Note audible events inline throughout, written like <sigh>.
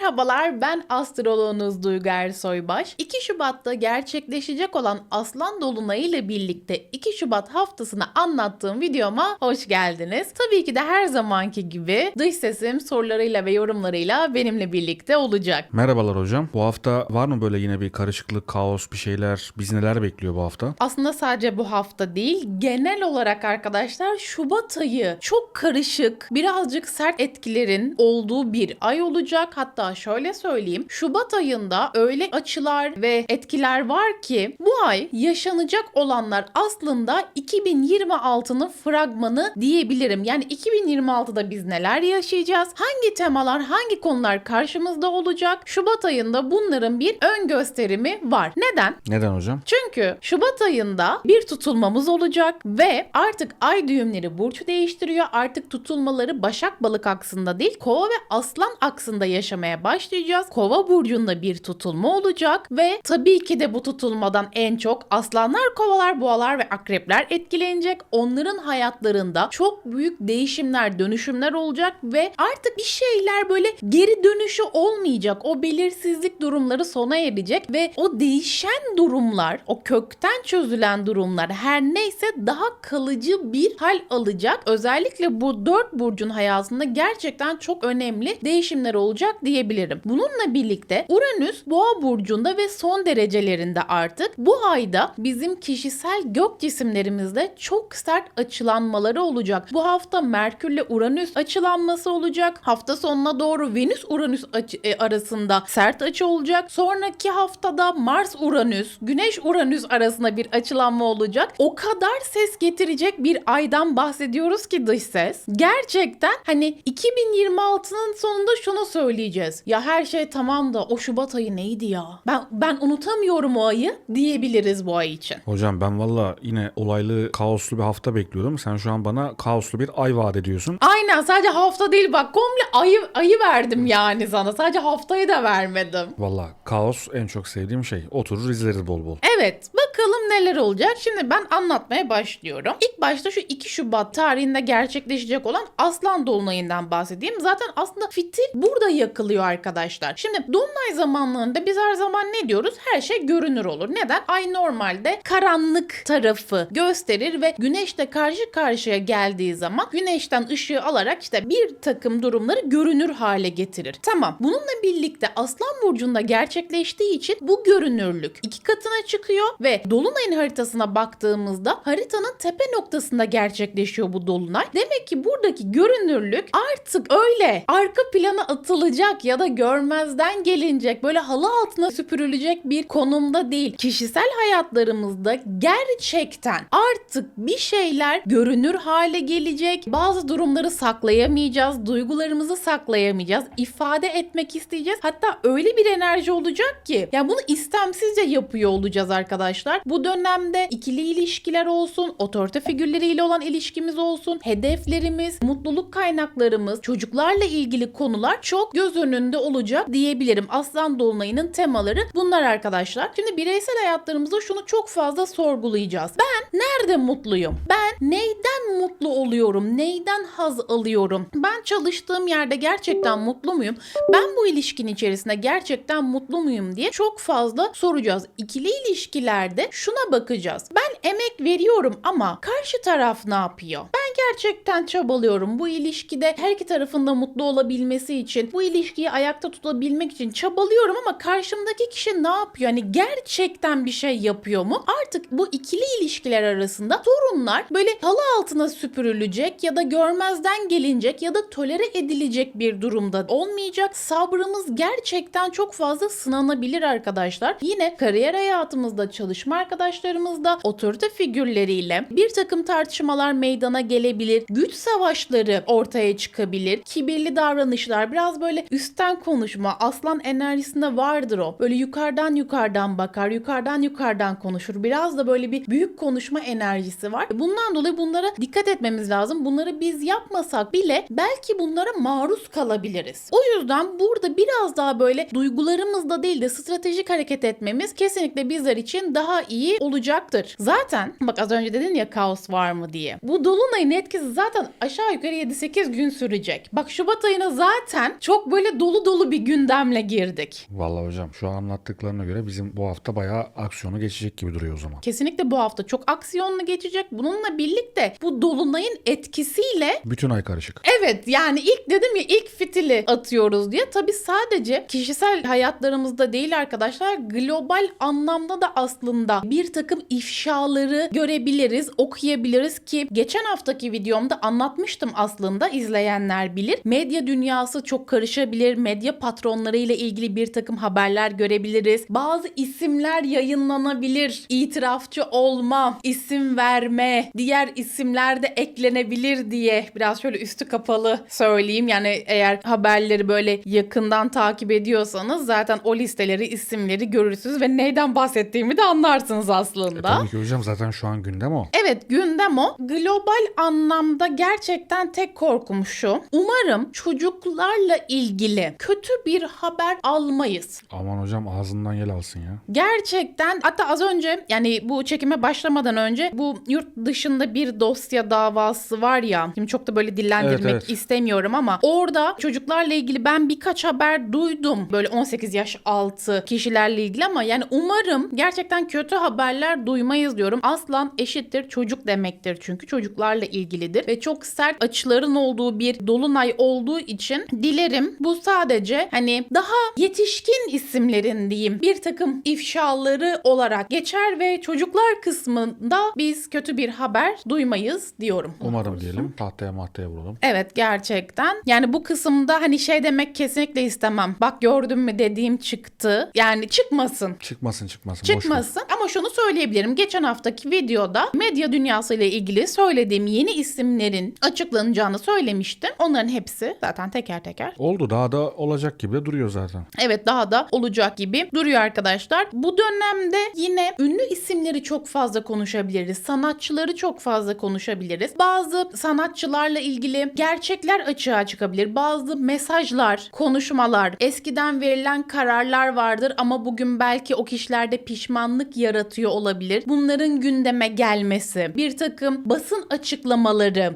Merhabalar ben astroloğunuz Duygu Ersoybaş. 2 Şubat'ta gerçekleşecek olan Aslan Dolunayı ile birlikte 2 Şubat haftasını anlattığım videoma hoş geldiniz. Tabii ki de her zamanki gibi dış sesim sorularıyla ve yorumlarıyla benimle birlikte olacak. Merhabalar hocam. Bu hafta var mı böyle yine bir karışıklık, kaos bir şeyler? Biz neler bekliyor bu hafta? Aslında sadece bu hafta değil, genel olarak arkadaşlar Şubat ayı çok karışık, birazcık sert etkilerin olduğu bir ay olacak. Hatta şöyle söyleyeyim, Şubat ayında öyle açılar ve etkiler var ki bu ay yaşanacak olanlar aslında 2026'nın fragmanı diyebilirim. Yani 2026'da biz neler yaşayacağız? Hangi temalar, hangi konular karşımızda olacak? Şubat ayında bunların bir ön gösterimi var. Neden? Neden hocam? Çünkü Şubat ayında bir tutulmamız olacak ve artık ay düğümleri burç değiştiriyor. Artık tutulmaları Başak Balık aksında değil, Kova ve Aslan aksında yaşamaya başlayacağız. Kova burcunda bir tutulma olacak ve tabii ki de bu tutulmadan en çok aslanlar, kovalar, boğalar ve akrepler etkilenecek. Onların hayatlarında çok büyük değişimler, dönüşümler olacak ve artık bir şeyler böyle geri dönüşü olmayacak. O belirsizlik durumları sona erecek ve o değişen durumlar, o kökten çözülen durumlar her neyse daha kalıcı bir hal alacak. Özellikle bu dört burcun hayatında gerçekten çok önemli değişimler olacak diyebilirim. Bununla birlikte Uranüs Boğa burcunda ve son derecelerinde artık bu ayda bizim kişisel gök cisimlerimizde çok sert açılanmaları olacak. Bu hafta Merkürle Uranüs açılanması olacak. Hafta sonuna doğru Venüs Uranüs e, arasında sert açı olacak. Sonraki haftada Mars Uranüs, Güneş Uranüs arasında bir açılanma olacak. O kadar ses getirecek bir aydan bahsediyoruz ki dış ses. Gerçekten hani 2026'nın sonunda şunu söyleyeceğiz. Ya her şey tamam da o Şubat ayı neydi ya? Ben ben unutamıyorum o ayı diyebiliriz bu ay için. Hocam ben valla yine olaylı, kaoslu bir hafta bekliyordum. Sen şu an bana kaoslu bir ay vaat ediyorsun. Aynen sadece hafta değil bak komple ayı ayı verdim yani sana. Sadece haftayı da vermedim. Valla kaos en çok sevdiğim şey. Oturur izleriz bol bol. Evet bakalım neler olacak. Şimdi ben anlatmaya başlıyorum. İlk başta şu 2 Şubat tarihinde gerçekleşecek olan Aslan Dolunay'ından bahsedeyim. Zaten aslında fitil burada yakılıyor arkadaşlar. Şimdi Dolunay zamanlarında biz her zaman ne diyoruz? Her şey görünür olur. Neden? Ay normalde karanlık tarafı gösterir ve güneşle karşı karşıya geldiği zaman güneşten ışığı alarak işte bir takım durumları görünür hale getirir. Tamam. Bununla birlikte Aslan Burcu'nda gerçekleştiği için bu görünürlük iki katına çıkıyor ve Dolunay'ın haritasına baktığımızda haritanın tepe noktasında gerçekleşiyor bu Dolunay. Demek ki buradaki görünürlük artık öyle arka plana atılacak ya da görmezden gelinecek böyle halı altına süpürülecek bir konumda değil. Kişisel hayatlarımızda gerçekten artık bir şeyler görünür hale gelecek. Bazı durumları saklayamayacağız, duygularımızı saklayamayacağız, ifade etmek isteyeceğiz. Hatta öyle bir enerji olacak ki ya bunu istemsizce yapıyor olacağız arkadaşlar. Bu dönemde ikili ilişkiler olsun, otorite figürleriyle olan ilişkimiz olsun, hedeflerimiz, mutluluk kaynaklarımız, çocuklarla ilgili konular çok göz önünde olacak diyebilirim. Aslan Dolunay'ın temaları bunlar arkadaşlar. Şimdi bireysel hayatlarımızda şunu çok fazla sorgulayacağız. Ben nerede mutluyum? Ben neyden mutlu oluyorum? Neyden haz alıyorum? Ben çalıştığım yerde gerçekten mutlu muyum? Ben bu ilişkinin içerisinde gerçekten mutlu muyum diye çok fazla soracağız. İkili ilişkilerde şuna bakacağız. Ben emek veriyorum ama karşı taraf ne yapıyor? Ben gerçekten çabalıyorum. Bu ilişkide her iki tarafın da mutlu olabilmesi için, bu ilişkiyi ayakta tutabilmek için çabalıyorum ama karşımdaki kişi ne yapıyor? Hani gerçekten bir şey yapıyor mu? Artık bu ikili ilişkiler arasında sorunlar böyle halı altına süpürülecek ya da görmezden gelinecek ya da tolere edilecek bir durumda olmayacak. Sabrımız gerçekten çok fazla sınanabilir arkadaşlar. Yine kariyer hayatımızda, çalışma arkadaşlarımızda, otorite figürleriyle bir takım tartışmalar meydana gelebilir. Güç savaşları ortaya çıkabilir. Kibirli davranışlar, biraz böyle üstten konuşma, aslan enerjisinde vardır o. Böyle yukarıdan yukarıdan bakar, yukarıdan yukarıdan konuşur. Biraz da böyle bir büyük konuşma enerjisi var. Bundan dolayı bunlara dikkat etmemiz lazım. Bunları biz yapmasak bile belki bunlara maruz kalabiliriz. O yüzden burada biraz daha böyle duygularımızda değil de stratejik hareket etmemiz kesinlikle bizler için daha iyi olacaktır. Zaten bak az önce dedin ya kaos var mı diye. Bu dolunayın ayının etkisi zaten aşağı yukarı 7-8 gün sürecek. Bak Şubat ayına zaten çok böyle dolu dolu bir gündemle girdik. Vallahi hocam şu an anlattıklarına göre bizim bu hafta bayağı aksiyonu geçecek gibi duruyor o zaman. Kesinlikle bu hafta çok aksiyonlu geçecek. Bununla birlikte bu dolunayın etkisiyle Bütün ay karışık. Evet yani ilk dedim ya ilk fitili atıyoruz diye. Tabii sadece kişisel hayatlarımızda değil arkadaşlar global anlamda da aslında bir takım ifşaları görebiliriz, okuyabiliriz ki geçen haftaki videomda anlatmıştım aslında izleyenler bilir. Medya dünyası çok karışabilir. Medya patronları ile ilgili bir takım haberler görebiliriz. Bazı isimler yayınlanabilir. İtirafçı olma, isim verme, diğer isimler de eklenebilir diye biraz şöyle üstü kapalı söyleyeyim. Yani eğer haberleri böyle yakından takip ediyorsanız zaten o listeleri, isimleri görürsünüz ve neyden bahsettiğimi de anlarsınız aslında. Tabii ki hocam zaten şu an gündem o. Evet gündem o. Global anlamda gerçekten tek korkum şu. Umarım çocuklarla ilgili kötü bir haber almayız. Aman hocam ağzından yel alsın ya. Gerçekten hatta az önce yani bu çekime başlamadan önce bu yurt dışında bir dosya davası var ya. Şimdi çok da böyle dillendirmek Evet, evet. istemiyorum ama orada çocuklarla ilgili ben birkaç haber duydum. Böyle 18 yaş altı kişilerle ilgili ama yani umarım gerçekten kötü haberler duymayız diyorum. Aslan eşittir çocuk demektir çünkü çocuklarla ilgilidir ve çok sert açıların olduğu bir dolunay olduğu için dilerim bu sadece hani daha yetişkin isimlerin diyeyim bir takım ifşaları olarak geçer ve çocuklar kısmında biz kötü bir haber duymayız diyorum. Umarım diyelim. Tahtaya mahtaya vuralım. Evet gerçekten. Yani bu kısımda hani şey demek kesinlikle istemem. Bak gördün mü dediğim çıktı. Yani çıkmasın. Çıkmasın çıkmasın. Çıkmasın ama şunu söyleyebilirim. Geçen haftaki videoda medya dünyası ile ilgili söylediğim yeni isimlerin açıklanacağını söylemiştim. Onların hepsi zaten teker teker Oldu daha da olacak gibi de duruyor zaten. Evet daha da olacak gibi duruyor arkadaşlar. Bu dönemde yine ünlü isimleri çok fazla konuşabiliriz. Sanatçıları çok fazla konuşabiliriz. Bazı sanatçılarla ilgili gerçekler açığa çıkabilir. Bazı mesajlar, konuşmalar, eskiden verilen kararlar vardır ama bugün belki o kişilerde pişmanlık yaratıyor olabilir. Bunların gündeme gelmesi, bir takım basın açıklamaları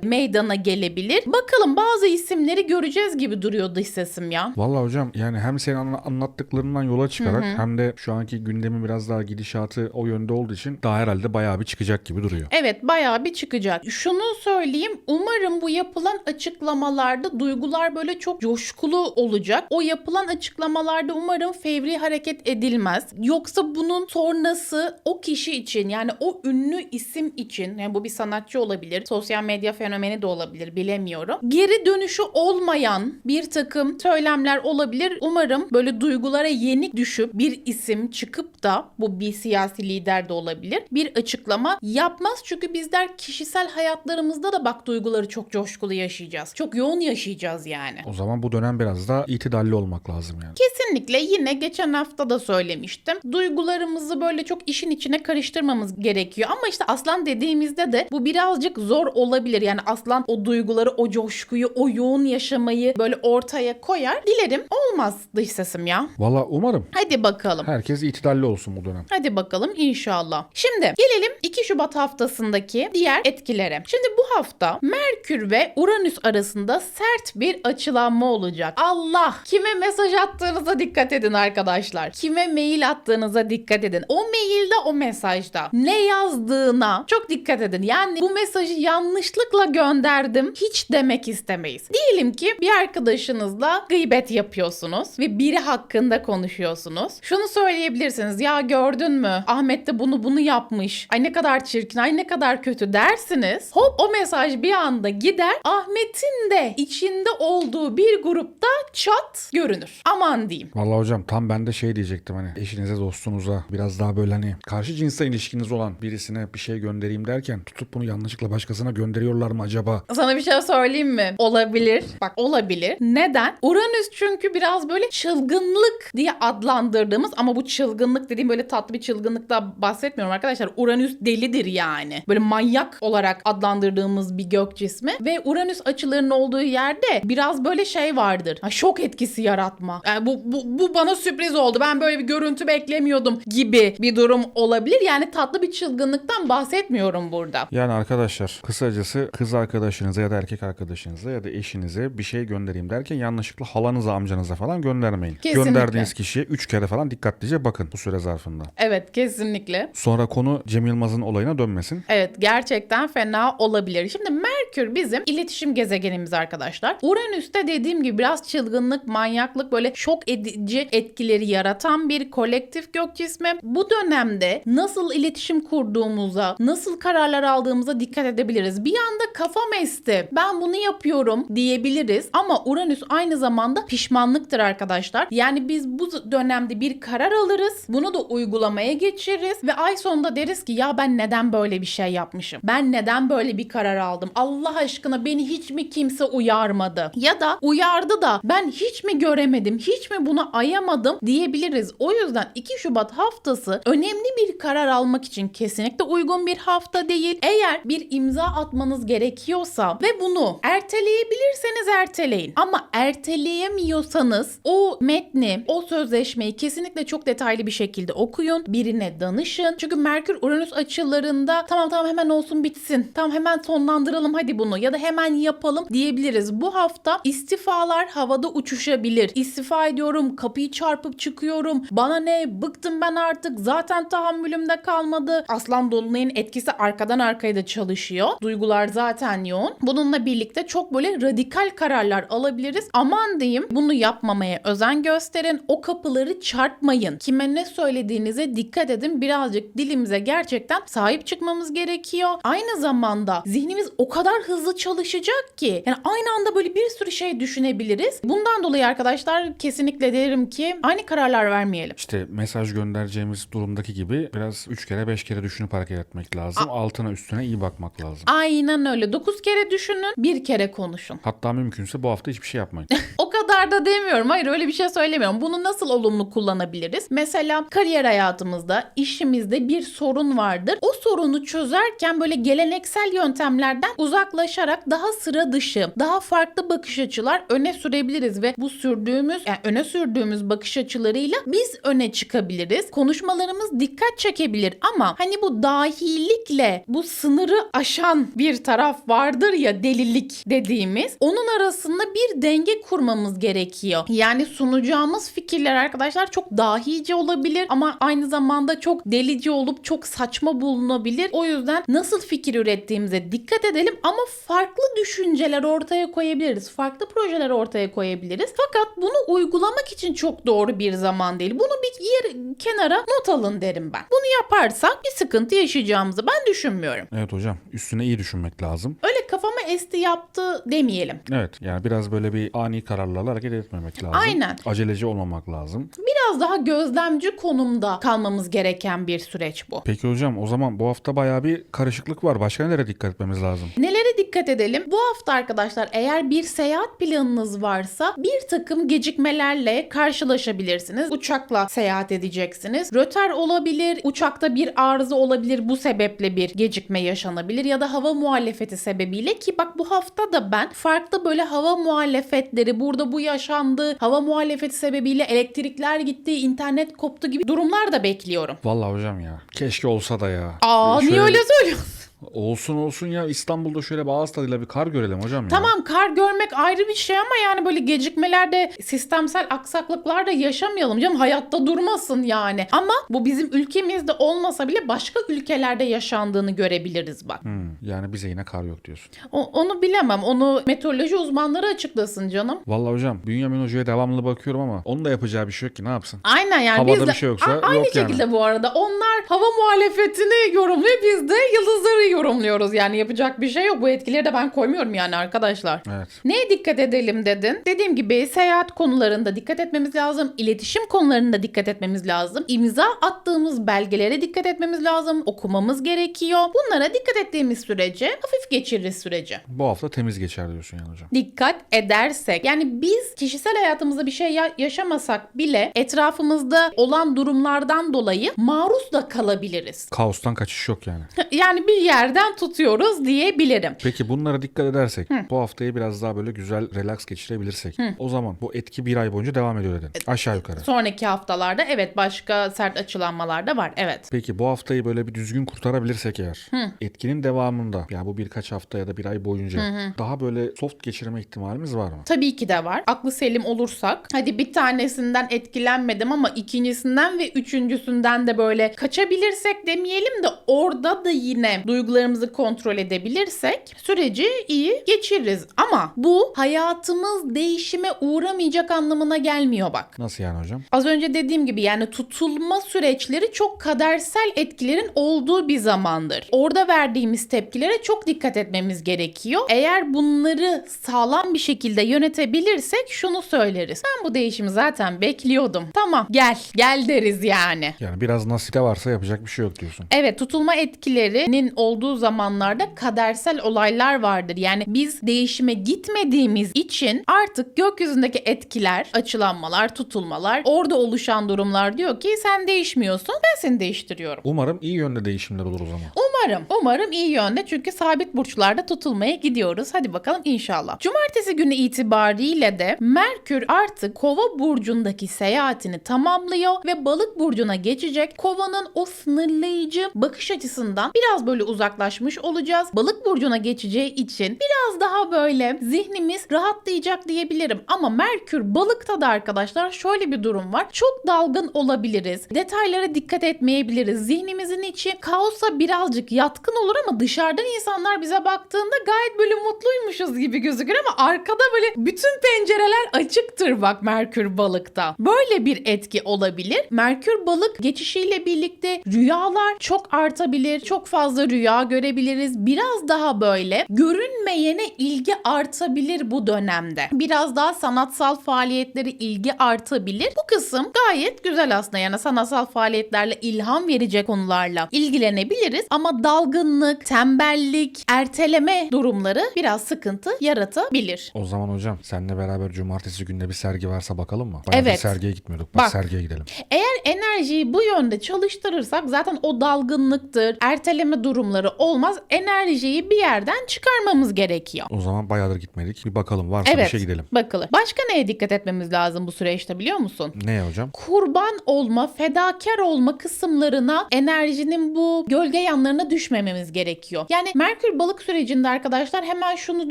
meydana gelebilir. Bakalım bazı isimleri göreceğiz gibi duruyor dış sesim ya. Vallahi hocam yani hem senin anla- anlattıklarından yola çıkarak hem de şu anki gündemin biraz daha gidişatı o yönde olduğu için daha herhalde bayağı bir çıkacak gibi duruyor. Evet bayağı bir çıkacak. Şunu söyleyeyim umarım bu yapılan açıklamalarda duygular böyle çok coşkulu olacak. O yapılan açıklamalarda umarım fevri hareket edilmez. Yoksa bunun sonrası o kişi için yani o ünlü isim için yani bu bir sanatçı olabilir, sosyal medya fenomeni de olabilir bilemiyorum. Geri dönüşü olmayan bir takım söylemler olabilir. Umarım böyle duygulara yenik düşüp bir isim çıkıp da bu bir siyasi lider de olabilir. Bir açıklama yapmaz çünkü bizler kişisel hayatlarımızda da bak duyguları çok coşkulu yaşayacağız. Çok yoğun yaşayacağız yani. O zaman bu dönem biraz daha itidalli olmak lazım yani. Kesinlikle yine geçen hafta da söylemiştim. Duygularımızı böyle çok işin içine karıştırmamız gerekiyor. Ama işte aslan dediğimizde de bu birazcık zor olabilir. Yani aslan o duyguları, o coşkuyu, o yoğun yaşamayı böyle ortaya koyar. Dilerim olmaz dış sesim ya. Vallahi umarım Hadi bakalım. herkes itidalli olsun bu dönem. Hadi bakalım inşallah. Şimdi gelelim 2 Şubat haftasındaki diğer etkilere. Şimdi bu hafta Merkür ve Uranüs arasında sert bir açılanma olacak. Allah! Kime mesaj attığınıza dikkat edin arkadaşlar. Kime mail attığınıza dikkat edin. O mailde o mesajda ne yazdığına çok dikkat edin. Yani bu mesajı yanlışlıkla gönderdim hiç demek istemeyiz. Diyelim ki bir arkadaşınızla gıybet yapıyorsunuz ve biri hakkında konuşuyorsunuz. Şunu söyleyebilirsiniz. Ya gördün mü? Ahmet de bunu bunu yapmış. Ay ne kadar çirkin, ay ne kadar kötü dersiniz. Hop o mesaj bir anda gider. Ahmet'in de içinde olduğu bir grupta çat görünür. Aman diyeyim. Vallahi hocam tam ben de şey diyecektim hani eşinize dostunuza biraz daha böyle hani karşı cinsle ilişkiniz olan birisine bir şey göndereyim derken tutup bunu yanlışlıkla başkasına gönderiyorlar mı acaba? Sana bir şey söyleyeyim mi? Olabilir. Bak olabilir. Neden? Uranüs çünkü biraz böyle çılgınlık diye adlandırdığımız ama bu çılgınlık dediğim böyle tatlı bir çılgınlıkta bahsetmiyorum arkadaşlar. Uranüs delidir yani. Böyle manyak olarak adlandırdığımız bir gök cismi ve Uranüs açılarının olduğu yerde biraz böyle şey vardır. Ha, şok etkisi yaratma. Yani bu, bu, bu bana sürpriz oldu. Ben böyle bir görüntü beklemiyordum gibi bir durum olabilir. Yani tatlı bir çılgınlıktan bahsetmiyorum burada. Yani arkadaşlar kısacası kız arkadaşınıza ya da erkek arkadaşınıza ya da eşinize bir şey göndereyim derken yanlışlıkla halanıza amcanıza falan göndermeyin. Kesinlikle. Gönderdiğiniz kişiye 3 kere falan dikkatlice bakın bu süre zarfında. Evet kesinlikle. Sonra konu Cem Yılmaz'ın olayına dönmesin. Evet gerçekten fena olabilir. Şimdi Merkür bizim iletişim gezegenimiz arkadaşlar. Uranüs'te dediğim gibi biraz çılgınlık, manyaklık böyle şok edici etkileri yaratan bir kolektif gök cismi. Bu dönemde nasıl iletişim kurduğumuza, nasıl kararlar aldığımıza dikkat edebiliriz. Bir anda kafam esti. Ben bunu yapıyorum diyebiliriz. Ama Uranüs aynı zamanda pişmanlıktır arkadaşlar. Yani biz bu dönemde bir karar alırız. Bunu da uygulamaya geçiririz ve ay sonunda deriz ki ya ben neden böyle bir şey yapmışım? Ben neden böyle bir karar aldım? Allah aşkına beni hiç mi kimse uyarmadı? Ya da uyardı da ben hiç mi göremedim? Hiç mi buna ayamadım diyebiliriz. O yüzden 2 Şubat haftası önemli bir karar almak için kesinlikle uygun bir hafta değil. Eğer bir imza atmanız gerekiyorsa ve bunu erteleyebilirseniz erteleyin. Ama erteleyemiyorsanız o metni, o sözleşmeyi kesinlikle çok detaylı bir şekilde okuyun. Birine danışın. Çünkü Merkür Uranüs açılarında tamam tamam hemen olsun bitsin. Tamam hemen sonlandıralım hadi bunu ya da hemen yapalım diyebiliriz. Bu hafta istifalar havada uçuşabilir. İstifa ediyorum, kapıyı çarpıp çıkıyorum. Bana ne? Bıktım ben artık. Zaten tahammülümde kalmadı. Aslan Dolunay'ın etkisi arkadan arkaya da çalışıyor. Duygular zaten yoğun. Bununla birlikte çok böyle radikal kararlar alabiliriz. Aman diyeyim bunu yapmamaya özen gösterin. O kapıları çarpmayın. Kime ne söylediğinize dikkat edin. Birazcık dilimize gerçekten sahip çıkmamız gerekiyor. Aynı zamanda zihnimiz o kadar hızlı çalışacak ki yani aynı anda böyle bir sürü şey düşünebiliriz. Bundan dolayı arkadaşlar kesinlikle derim ki aynı kararlar vermeyelim. İşte mesaj göndereceğimiz durumdaki gibi biraz 3 kere 5 kere düşünüp hareket etmek lazım. Altına üstüne iyi bakmak lazım. Aynen öyle. 9 kere düşünün, bir kere konuşun. Hatta mümkünse bu hafta hiçbir şey yapmayın. <laughs> O kadar da demiyorum. Hayır öyle bir şey söylemiyorum. Bunu nasıl olumlu kullanabiliriz? Mesela kariyer hayatımızda, işimizde bir sorun vardır. O sorunu çözerken böyle geleneksel yöntemlerden uzaklaşarak daha sıra dışı, daha farklı bakış açılar öne sürebiliriz ve bu sürdüğümüz, yani öne sürdüğümüz bakış açılarıyla biz öne çıkabiliriz. Konuşmalarımız dikkat çekebilir ama hani bu dahilikle bu sınırı aşan bir taraf vardır ya delilik dediğimiz. Onun arasında bir denge kurmamız gerekiyor. Yani sunacağımız fikirler arkadaşlar çok dahice olabilir ama aynı zamanda çok delici olup çok saçma bulunabilir. O yüzden nasıl fikir ürettiğimize dikkat edelim ama farklı düşünceler ortaya koyabiliriz. Farklı projeler ortaya koyabiliriz. Fakat bunu uygulamak için çok doğru bir zaman değil. Bunu bir yer kenara not alın derim ben. Bunu yaparsak bir sıkıntı yaşayacağımızı ben düşünmüyorum. evet hocam üstüne iyi düşünmek lazım. Öyle kafama esti yaptı demeyelim. Evet yani biraz böyle bir ani kararlarla hareket etmemek lazım. Aynen. Aceleci olmamak lazım. Biraz daha gözlemci konumda kalmamız gereken bir süreç bu. Peki hocam o zaman bu hafta bayağı bir karışıklık var. Başka nelere dikkat etmemiz lazım? Nelere dikkat edelim? Bu hafta arkadaşlar eğer bir seyahat planınız varsa bir takım gecikmelerle karşılaşabilirsiniz. Uçakla seyahat edeceksiniz. Röter olabilir, uçakta bir arıza olabilir. Bu sebeple bir gecikme yaşanabilir ya da hava muhalefeti sebebiyle ki bak bu hafta da ben farklı böyle hava muhalefetleri burada bu yaşandı. Hava muhalefeti sebebiyle elektrikler gitti, internet koptu gibi durumlar da bekliyorum. Vallahi hocam ya. Keşke olsa da ya. Aa Şöyle- niye öyle söylüyorsun? Olsun olsun ya İstanbul'da şöyle bağız tadıyla bir kar görelim hocam ya. Tamam kar görmek ayrı bir şey ama yani böyle gecikmelerde sistemsel aksaklıklar da yaşamayalım canım hayatta durmasın yani. Ama bu bizim ülkemizde olmasa bile başka ülkelerde yaşandığını görebiliriz bak. Hmm, yani bize yine kar yok diyorsun. O- onu bilemem. Onu meteoroloji uzmanları açıklasın canım. Vallahi hocam Bünyamin Hoca'ya devamlı bakıyorum ama onun da yapacağı bir şey yok ki ne yapsın? Aynen yani Havada biz de bir şey yoksa A- aynı yok yani. şekilde bu arada onlar hava muhalefetini yorumluyor biz de yıldızları yorumluyoruz yani yapacak bir şey yok bu etkileri de ben koymuyorum yani arkadaşlar. Evet. Neye dikkat edelim dedin? Dediğim gibi seyahat konularında dikkat etmemiz lazım. İletişim konularında dikkat etmemiz lazım. İmza attığımız belgelere dikkat etmemiz lazım. Okumamız gerekiyor. Bunlara dikkat ettiğimiz sürece hafif geçiririz süreci. Bu hafta temiz geçer diyorsun yani hocam. Dikkat edersek yani biz kişisel hayatımızda bir şey ya- yaşamasak bile etrafımızda olan durumlardan dolayı maruz da kalabiliriz. Kaostan kaçış yok yani. <laughs> Yani bir yerden tutuyoruz diyebilirim. Peki bunlara dikkat edersek bu haftayı biraz daha böyle güzel relax geçirebilirsek o zaman bu etki bir ay boyunca devam ediyor dedin. Aşağı yukarı. Sonraki haftalarda evet başka sert açılanmalar da var. Evet. Peki bu haftayı böyle bir düzgün kurtarabilirsek eğer etkinin devamında ya bu birkaç hafta ya da bir ay boyunca daha böyle soft geçirme ihtimalimiz var mı? Tabii ki de var. Aklı selim olursak. Hadi bir tanesinden etkilenmedim ama ikincisinden ve üçüncüsünden de böyle kaçabilirsek demeyelim de orada da yine duygularımızı kontrol edebilirsek süreci iyi geçiririz. Ama bu hayatımız değişime uğramayacak anlamına gelmiyor bak. Nasıl yani hocam? Az önce dediğim gibi yani tutulma süreçleri çok kadersel etkilerin olduğu bir zamandır. Orada verdiğimiz tepkilere çok dikkat etmemiz gerekiyor. Eğer bunları sağlam bir şekilde yönetebilirsek şunu söyleriz. Ben bu değişimi zaten bekliyordum. Tamam gel, gel deriz yani. Yani biraz nasipte varsa yapacak bir şey yok diyorsun. Evet tutulma etkilerinin olduğu zamanlarda kadersel olaylar vardır. Yani biz değişime gitmediğimiz için artık gökyüzündeki etkiler, açılanmalar, tutulmalar, orada oluşan durumlar diyor ki sen değişmiyorsun ben seni değiştiriyorum. Umarım iyi yönde değişimler olur o zaman. Umarım, umarım iyi yönde çünkü sabit burçlarda tutulmaya gidiyoruz. Hadi bakalım inşallah. Cumartesi günü itibariyle de Merkür artık Kova burcundaki seyahatini tamamlıyor ve Balık burcuna geçecek. Kova'nın o sınırlayıcı bakış açısından biraz böyle uzaklaşmış olacağız. Balık burcuna geçeceği için biraz daha böyle zihnimiz rahatlayacak diyebilirim. Ama Merkür balıkta da arkadaşlar şöyle bir durum var. Çok dalgın olabiliriz. Detaylara dikkat etmeyebiliriz. Zihnimizin içi kaosa birazcık yatkın olur ama dışarıdan insanlar bize baktığında gayet böyle mutluymuşuz gibi gözükür ama arkada böyle bütün pencereler açıktır bak Merkür balıkta. Böyle bir etki olabilir. Merkür balık geçişiyle birlikte rüyalar çok artabilir. Çok fazla rüya görebiliriz. Biraz daha böyle görünmeyene ilgi artabilir bu dönemde. Biraz daha sanatsal faaliyetlere ilgi artabilir. Bu kısım gayet güzel aslında. Yani sanatsal faaliyetlerle ilham verecek konularla ilgilenebiliriz. Ama dalgınlık, tembellik, erteleme durumları biraz sıkıntı yaratabilir. O zaman hocam seninle beraber cumartesi günde bir sergi varsa bakalım mı? Bayağı Evet. sergiye gitmiyorduk. Bak, Bak. sergiye gidelim. Eğer enerjiyi bu yönde çalıştırırsak zaten o dalgınlıktır, erteleme durumları olmaz. Enerjiyi bir yerden çıkarmamız gerekiyor. O zaman bayağıdır gitmedik. Bir bakalım varsa bir Evet. şey gidelim. Bakılır. Başka neye dikkat etmemiz lazım bu süreçte biliyor musun? Ne hocam? kurban olma, fedakar olma kısımlarına enerjinin bu gölge yanlarına düşmememiz gerekiyor. Yani Merkür balık sürecinde arkadaşlar hemen şunu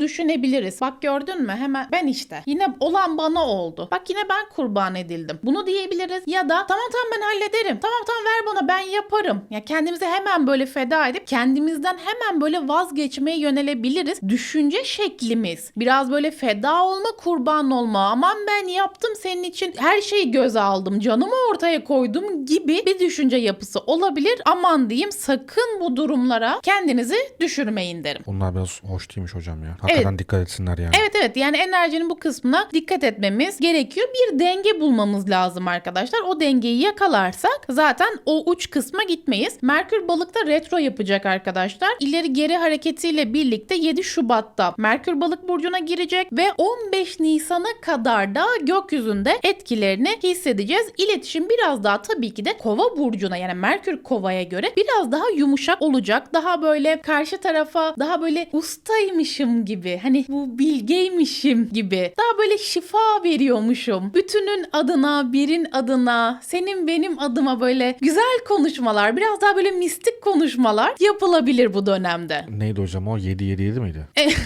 düşünebiliriz. Bak gördün mü? Hemen ben işte. Yine olan bana oldu. Bak yine ben kurban edildim. Bunu diyebiliriz. Ya da tamam tamam ben hallederim. Tamam tamam ver bana ben yaparım. Ya kendimizi hemen böyle feda edip kendimizden hemen böyle vazgeçmeye yönelebiliriz. Düşünce şeklimiz. Biraz böyle feda olma, kurban olma. Aman ben yaptım senin için her şeyi göze aldım. Canımı ortaya koydum gibi bir düşünce yapısı olabilir. Aman diyeyim sakın bu durumlara kendinizi düşürmeyin derim. Bunlar biraz hoş değilmiş hocam ya. Hakikaten dikkat etsinler yani. Evet evet yani enerjinin bu kısmına dikkat etmemiz gerekiyor. Bir denge bulmamız lazım arkadaşlar. O dengeyi yakalarsak zaten o uç kısma gitmeyiz. Merkür balıkta retro yapacak arkadaşlar. İleri geri hareketiyle birlikte 7 Şubat'ta Merkür balık burcuna girecek ve 15 Nisan'a kadar da gökyüzünde etkilerini hissedeceğiz. İletişim biraz daha tabii ki de Kova burcuna yani Merkür Kova'ya göre biraz daha yumuşak olacak. Daha böyle karşı tarafa daha böyle ustaymışım gibi. Hani bu bilgeymişim gibi. Daha böyle şifa veriyormuşum. Bütünün adına, birin adına, senin benim adıma böyle güzel konuşmalar, biraz daha böyle mistik konuşmalar yapılabilir bu dönemde. Neydi hocam o? 7-7-7 miydi? <laughs>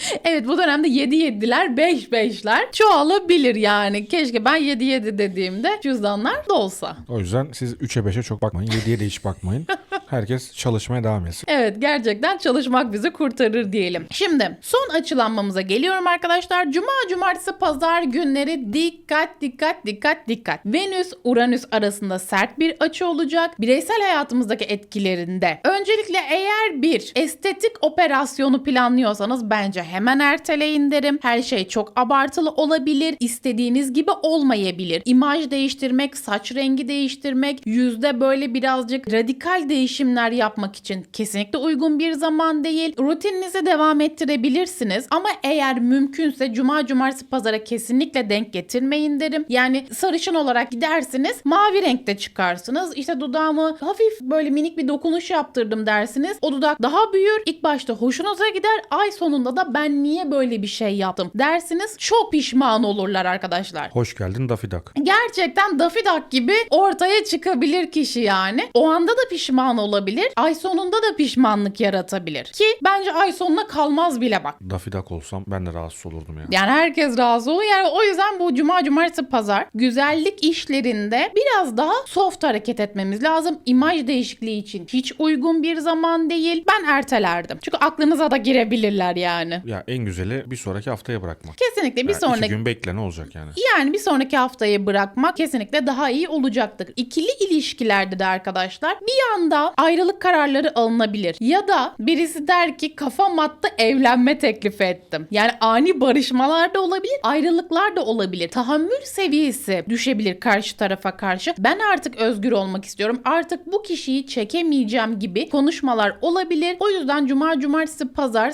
<laughs> Evet bu dönemde 7 yediler 5 5'ler çoğalabilir yani. Keşke ben 7 7 dediğimde cüzdanlar da olsa. O yüzden siz 3'e 5'e çok bakmayın. 7'ye de hiç bakmayın. <laughs> Herkes çalışmaya devam etsin. Evet gerçekten çalışmak bizi kurtarır diyelim. Şimdi son açılanmamıza geliyorum arkadaşlar. Cuma, cumartesi, pazar günleri dikkat dikkat dikkat dikkat. Venüs, Uranüs arasında sert bir açı olacak. Bireysel hayatımızdaki etkilerinde. Öncelikle eğer bir estetik operasyonu planlıyorsanız bence hemen erteleyin derim. Her şey çok abartılı olabilir. İstediğiniz gibi olmayabilir. İmaj değiştirmek, saç rengi değiştirmek, yüzde böyle birazcık radikal değişim seçimler yapmak için kesinlikle uygun bir zaman değil. Rutininizi devam ettirebilirsiniz ama eğer mümkünse cuma cumartesi pazara kesinlikle denk getirmeyin derim. Yani sarışın olarak gidersiniz mavi renkte çıkarsınız. İşte dudağımı hafif böyle minik bir dokunuş yaptırdım dersiniz. O dudak daha büyür. İlk başta hoşunuza gider. Ay sonunda da ben niye böyle bir şey yaptım dersiniz. Çok pişman olurlar arkadaşlar. Hoş geldin Daffy Duck. Gerçekten Daffy Duck gibi ortaya çıkabilir kişi yani. O anda da pişman olabilir. Ay sonunda da pişmanlık yaratabilir. Ki bence ay sonuna kalmaz bile bak. Daffy Duck olsam ben de rahatsız olurdum yani. Yani herkes razı olur. Yani o yüzden bu cuma, cumartesi, pazar güzellik işlerinde biraz daha soft hareket etmemiz lazım. İmaj değişikliği için hiç uygun bir zaman değil. Ben ertelerdim. Çünkü aklınıza da girebilirler yani. Ya en güzeli bir sonraki haftaya bırakmak. Kesinlikle bir iki sonraki gün bekle ne olacak yani? Yani bir sonraki haftayı bırakmak kesinlikle daha iyi olacaktır. İkili ilişkilerde de arkadaşlar bir anda ayrılık kararları alınabilir. Ya da birisi der ki kafam attı evlenme teklifi ettim. Yani ani barışmalar da olabilir, ayrılıklar da olabilir. Tahammül seviyesi düşebilir karşı tarafa karşı. Ben artık özgür olmak istiyorum. Artık bu kişiyi çekemeyeceğim gibi konuşmalar olabilir. O yüzden cuma, cumartesi, pazar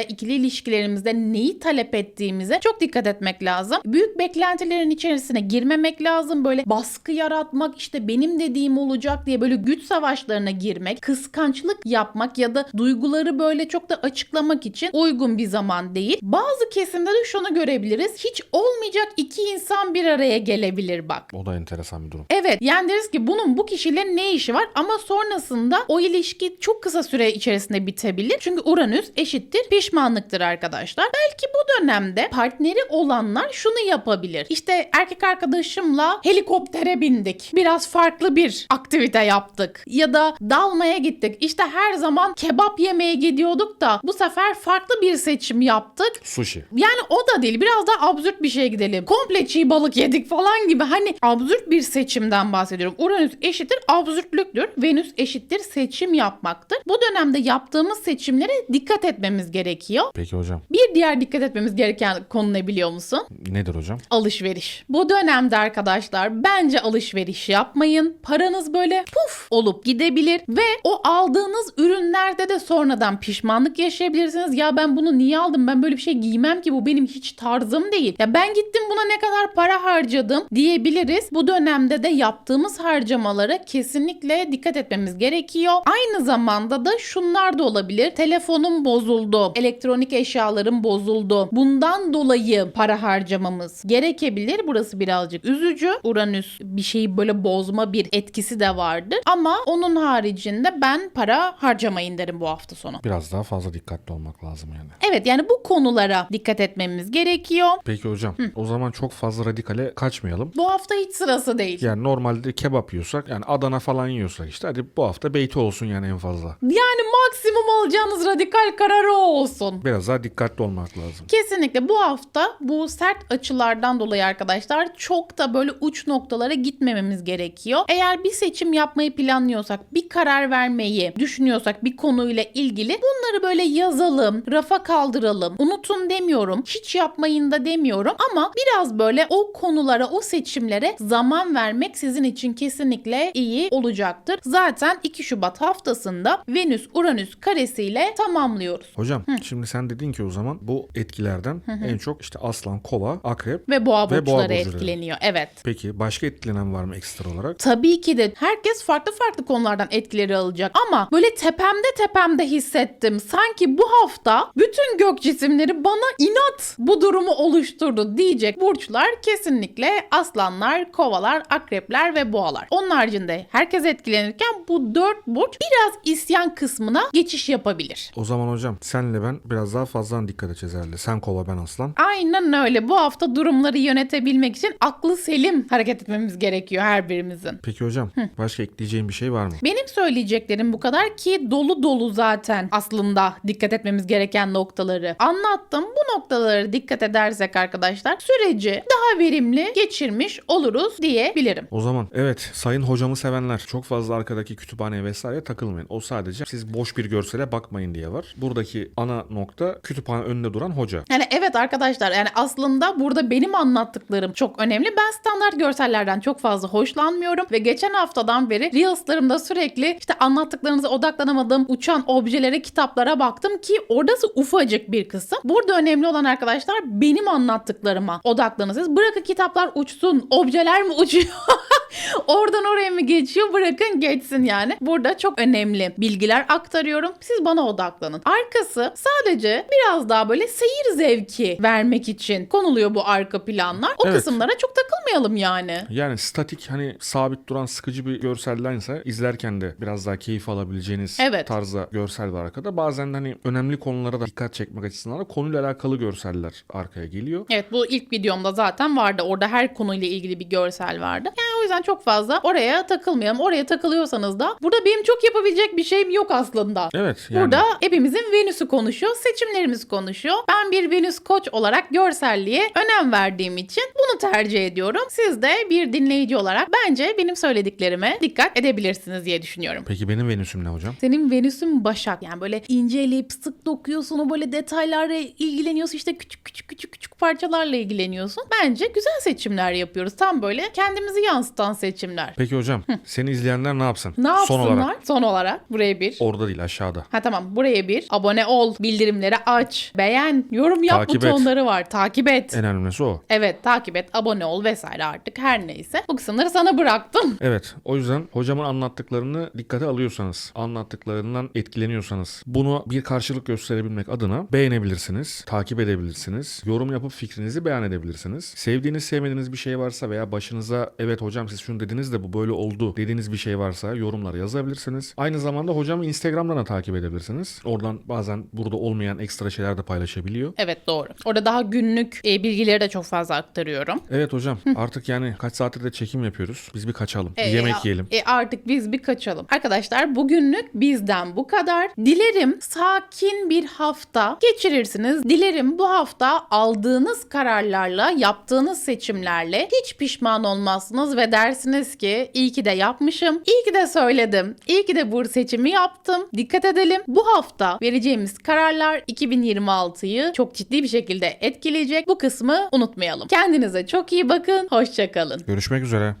söylediklerimizde, ikili ilişkilerimizde neyi talep ettiğimize çok dikkat etmek lazım. Büyük beklentilerin içerisine girmemek lazım. Böyle baskı yaratmak, işte benim dediğim olacak diye böyle güç savaşlarına girmek, kıskançlık yapmak ya da duyguları böyle çok da açıklamak için uygun bir zaman değil. Bazı kesimde de şunu görebiliriz. Hiç olmayacak iki insan bir araya gelebilir bak. O da enteresan bir durum. Evet yani deriz ki bunun bu kişiyle ne işi var ama sonrasında o ilişki çok kısa süre içerisinde bitebilir. Çünkü Uranüs eşittir pişmanlıktır arkadaşlar. Belki bu dönemde partneri olanlar şunu yapabilir. İşte erkek arkadaşımla helikoptere bindik. Biraz farklı bir aktivite yaptık. Ya da dalmaya gittik. İşte her zaman kebap yemeye gidiyorduk da bu sefer farklı bir seçim yaptık. Sushi. Yani o da değil. Biraz daha absürt bir şeye gidelim. Komple çiğ balık yedik falan gibi. Hani absürt bir seçimden bahsediyorum. Uranüs eşittir absürtlüktür. Venüs eşittir seçim yapmaktır. Bu dönemde yaptığımız seçimlere dikkat etmemiz gerekiyor. Peki hocam. Bir diğer dikkat etmemiz gereken konu ne biliyor musun? Nedir hocam? Alışveriş. Bu dönemde arkadaşlar bence alışveriş yapmayın. Paranız böyle puf olup gidebilir ve o aldığınız ürünlerde de sonradan pişmanlık yaşayabilirsiniz. Ya ben bunu niye aldım? Ben böyle bir şey giymem ki bu benim hiç tarzım değil. Ya ben gittim buna ne kadar para harcadım diyebiliriz. Bu dönemde de yaptığımız harcamalara kesinlikle dikkat etmemiz gerekiyor. Aynı zamanda da şunlar da olabilir. Telefonum bozuldu. Elektronik eşyalarım bozuldu. Bundan dolayı para harcamamız gerekebilir. Burası birazcık üzücü. Uranüs bir şeyi böyle bozma bir etkisi de vardır. Ama onun haricinde ben para harcamayın derim bu hafta sonu. Biraz daha fazla dikkatli olmak lazım yani. Evet yani bu konulara dikkat etmemiz gerekiyor. Peki hocam o zaman çok fazla radikale kaçmayalım. Bu hafta hiç sırası değil. Yani normalde kebap yiyorsak yani Adana falan yiyorsak işte hadi bu hafta beyti olsun yani en fazla. Yani maksimum alacağınız radikal kararı o olsun. Biraz daha dikkatli olmak lazım. Kesinlikle bu hafta bu sert açılardan dolayı arkadaşlar çok da böyle uç noktalara gitmememiz gerekiyor. Eğer bir seçim yapmayı planlıyorsak, bir karar vermeyi düşünüyorsak bir konuyla ilgili bunları böyle yazalım, rafa kaldıralım. Unutun demiyorum, hiç yapmayın da demiyorum ama biraz böyle o konulara, o seçimlere zaman vermek sizin için kesinlikle iyi olacaktır. Zaten 2 Şubat haftasında Venüs Uranüs karesiyle tamamlıyoruz. Hocam şimdi sen dedin ki o zaman bu etkilerden en çok işte aslan, kova, akrep. Ve boğa Ve boğa burçları burçları. etkileniyor. Evet. Peki başka etkilenen var mı ekstra olarak? Tabii ki de herkes farklı farklı konulardan etkileri alacak ama böyle tepemde tepemde hissettim. Sanki bu hafta bütün gök cisimleri bana inat bu durumu oluşturdu diyecek burçlar kesinlikle aslanlar, kovalar, akrepler ve boğalar. Onun haricinde herkes etkilenirken bu dört burç biraz isyan kısmına geçiş yapabilir. O zaman hocam senle ben biraz daha fazla dikkat edeceğiz herhalde. Sen kova ben aslan. Aynen öyle. Bu hafta durumları yönetebilmek için aklı selim hareket etmemiz gerekiyor her birimizin. Peki hocam başka ekleyeceğin bir şey var mı? Benim söyleyeceklerim bu kadar ki dolu dolu zaten aslında dikkat etmemiz gereken noktaları anlattım. Bu noktalara dikkat edersek arkadaşlar süreci daha verimli geçirmiş oluruz diyebilirim. O zaman evet sayın hocamı sevenler çok fazla arkadaki kütüphane vesaire takılmayın. O sadece siz boş bir görsele bakmayın diye var. Buradaki ana nokta kütüphane önünde duran hoca. Yani evet arkadaşlar yani aslında burada benim anlattıklarım çok önemli. Ben standart görsellerden çok fazla hoşlanmıyorum ve geçen haftadan beri Reels'larımda sürekli işte anlattıklarınıza odaklanamadım. Uçan objelere, kitaplara baktım ki orası ufacık bir kısım. Burada önemli olan arkadaşlar benim anlattıklarıma odaklanın. Bırakın kitaplar uçsun. Objeler mi uçuyor? <laughs> <laughs> Oradan oraya mı geçiyor? Bırakın geçsin yani. Burada çok önemli bilgiler aktarıyorum. Siz bana odaklanın. Arkası sadece biraz daha böyle seyir zevki vermek için konuluyor bu arka planlar. O Evet. kısımlara çok takılmayalım yani. Yani statik hani sabit duran sıkıcı bir görseldense izlerken de biraz daha keyif alabileceğiniz Evet. tarzda görsel var arkada. Bazen de hani önemli konulara da dikkat çekmek açısından da konuyla alakalı görseller arkaya geliyor. Evet bu ilk videomda zaten vardı. Orada her konuyla ilgili bir görsel vardı. Yani o yüzden çok fazla oraya takılmayalım. Oraya takılıyorsanız da burada benim çok yapabilecek bir şeyim yok aslında. Evet yani Burada hepimizin Venüs'ü konuşuyor, seçimlerimiz konuşuyor. Ben bir Venüs koç olarak görselliğe önem verdiğim için bunu tercih ediyorum. Siz de bir dinleyici olarak bence benim söylediklerime dikkat edebilirsiniz diye düşünüyorum. Peki benim Venüs'üm ne hocam? Senin Venüs'ün Başak yani böyle inceleyip sık dokuyorsun o böyle detaylarla ilgileniyorsun işte küçük küçük küçük küçük parçalarla ilgileniyorsun. Bence güzel seçimler yapıyoruz. Tam böyle kendimizi yansıtan seçimler. Peki hocam seni izleyenler ne yapsın? Ne yapsınlar? Son olarak. Son olarak buraya bir. Orada değil aşağıda. Ha tamam buraya bir abone ol, bildirimleri aç, beğen, yorum yap Takip et. butonları var. Takip et. En önemlisi o. Evet takip et, abone ol vesaire artık her neyse. Bu kısımları sana bıraktım. Evet o yüzden hocamın anlattıklarını dikkate alıyorsanız, anlattıklarından etkileniyorsanız bunu bir karşılık gösterebilmek adına beğenebilirsiniz, takip edebilirsiniz, yorum yapıp fikrinizi beyan edebilirsiniz. Sevdiğiniz sevmediğiniz bir şey varsa veya başınıza evet hocam siz şunu dediniz de bu böyle oldu dediğiniz bir şey varsa yorumlara yazabilirsiniz. Aynı zamanda hocamı Instagram'dan da takip edebilirsiniz. Oradan bazen burada olmayan ekstra şeyler de paylaşabiliyor. Evet doğru. Orada daha günlük e, bilgileri de çok fazla aktarıyorum. Evet hocam artık yani kaç saattir de çekim yapıyoruz. Biz bir kaçalım. Bir E, yemek e, yiyelim. E artık biz bir kaçalım. Arkadaşlar bugünlük bizden bu kadar. Dilerim sakin bir hafta geçirirsiniz. Dilerim bu hafta aldığınız kararlarla, yaptığınız seçimlerle hiç pişman olmazsınız ve dersiniz ki iyi ki de yapmışım, iyi ki de söyledim, iyi ki de bu seçimi yaptım. Dikkat edelim. Bu hafta vereceğimiz kararlar 2026'yı çok ciddi bir şekilde etkileyecek. Bu kısmı unutmayalım. Kendinize çok iyi bakın. Hoşçakalın. Görüşmek üzere.